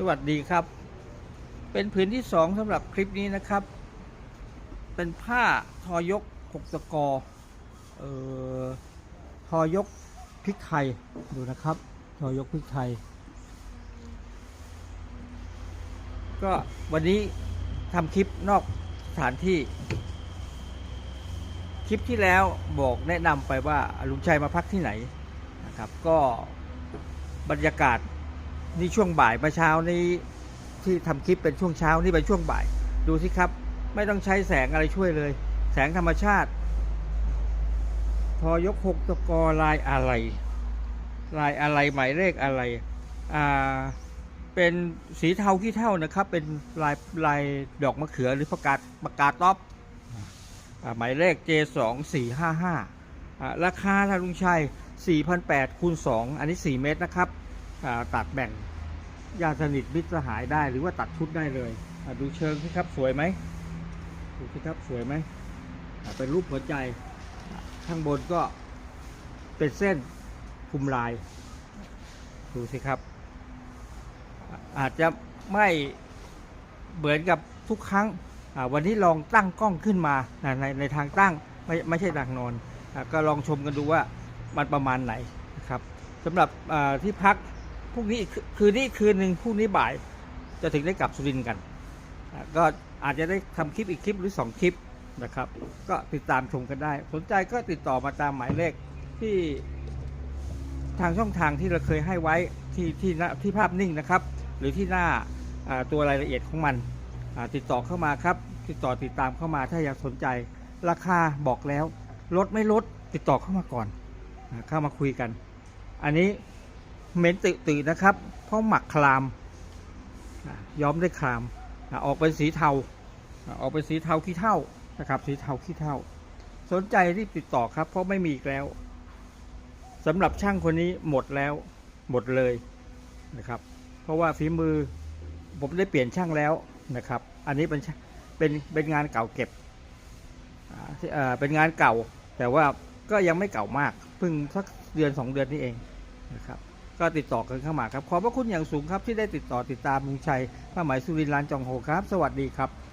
สวัสดีครับ เป็นผืนที่สองสำหรับคลิปนี้นะครับ เป็นผ้าทอยกหกตะกอเอ่อทอยกพริกไทยดูนะครับทอยกพริกไทย ก็วันนี้ทำคลิปนอกสถานที่ คลิปที่แล้วบอกแนะนำไปว่าลุงชัยมาพักที่ไหนนะครับ ก็บรรยากาศ นี่ช่วงบ่ายเมื่อเช้านี้ที่ทำคลิปเป็นช่วงเช้านี่เป็นช่วงบ่าย ดูสิครับ ไม่ต้องใช้แสงอะไรช่วยเลย แสงธรรมชาติ พอยกหกตะกอลายอะไร ลายอะไรหมายเลขอะไรอ่าเป็นสีเทาขี้เท่านะครับ เป็นลายลายดอกมะเขือหรือประกาศประกาศต๊อปหมายเลข J2 455อ่าราคาทางลุงชัย4,800คูณ2อันนี้ 4 เมตรนะครับ ตัดแบ่งญาติสนิทมิตรสหายได้หรือว่าตัดชุดได้เลยดูเชิงสิครับสวยไหมดูสิครับสวยไหมเป็นรูปหัวใจ ข้างบนก็เป็นเส้นคุมลาย ดูสิครับ อาจจะไม่เหมือนกับทุกครั้งวันนี้ลองตั้งกล้องขึ้นมาในในทางตั้งไม่ไม่ใช่ทางนอนอก็ลองชมกันดูว่ามันประมาณไหนนะครับสำหรับที่พัก พรุ่งนี้อีกคืนนี้คืนหนึ่งพรุ่งนี้บ่าย จะถึงได้กลับสุรินทร์กันก็อาจจะได้ทำคลิปอีกคลิปหรือ 2 คลิปนะครับ ก็ติดตามชมกันได้ สนใจก็ติดต่อมาตามหมายเลขที่ทางช่องทางที่เราเคยให้ไว้ที่ที่น้าที่ภาพนิ่งนะครับ หรือที่หน้าตัวรายละเอียดของมันติดต่อเข้ามาครับ ติดต่อติดตามเข้ามาถ้าอยากสนใจ ราคาบอกแล้ว ลดไม่ลดติดต่อเข้ามาก่อนเข้ามาคุยกัน อันนี้ เหม็นตืตื่นนะครับ เพราะหมักคลามอ่าย้อมด้วยคลามอ่าออกเป็นสีเทาอ่าออกเป็นสีเทาขี้เท่านะครับ สีเทาขี้เท่า สนใจรีบติดต่อครับ เพราะไม่มีอีกแล้วสำหรับช่างคนนี้หมดแล้ว หมดเลยนะครับ เพราะว่าฝีมือผมได้เปลี่ยนช่างแล้วนะครับ อันนี้เป็นช่างเป็นเป็นงานเก่าเก็บอ่าที่เอ่อเป็นงานเก่า แต่ว่าก็ยังไม่เก่ามากเพิ่งสักเดือนสองเดือนนี่เองนะครับ ก็ติดต่อกันเข้ามาครับ ขอบพระคุณอย่างสูงครับที่ได้ติดต่อติดตามลุงชัยผ้าไหมสุรินทร์ลานจองโฮครับ สวัสดีครับ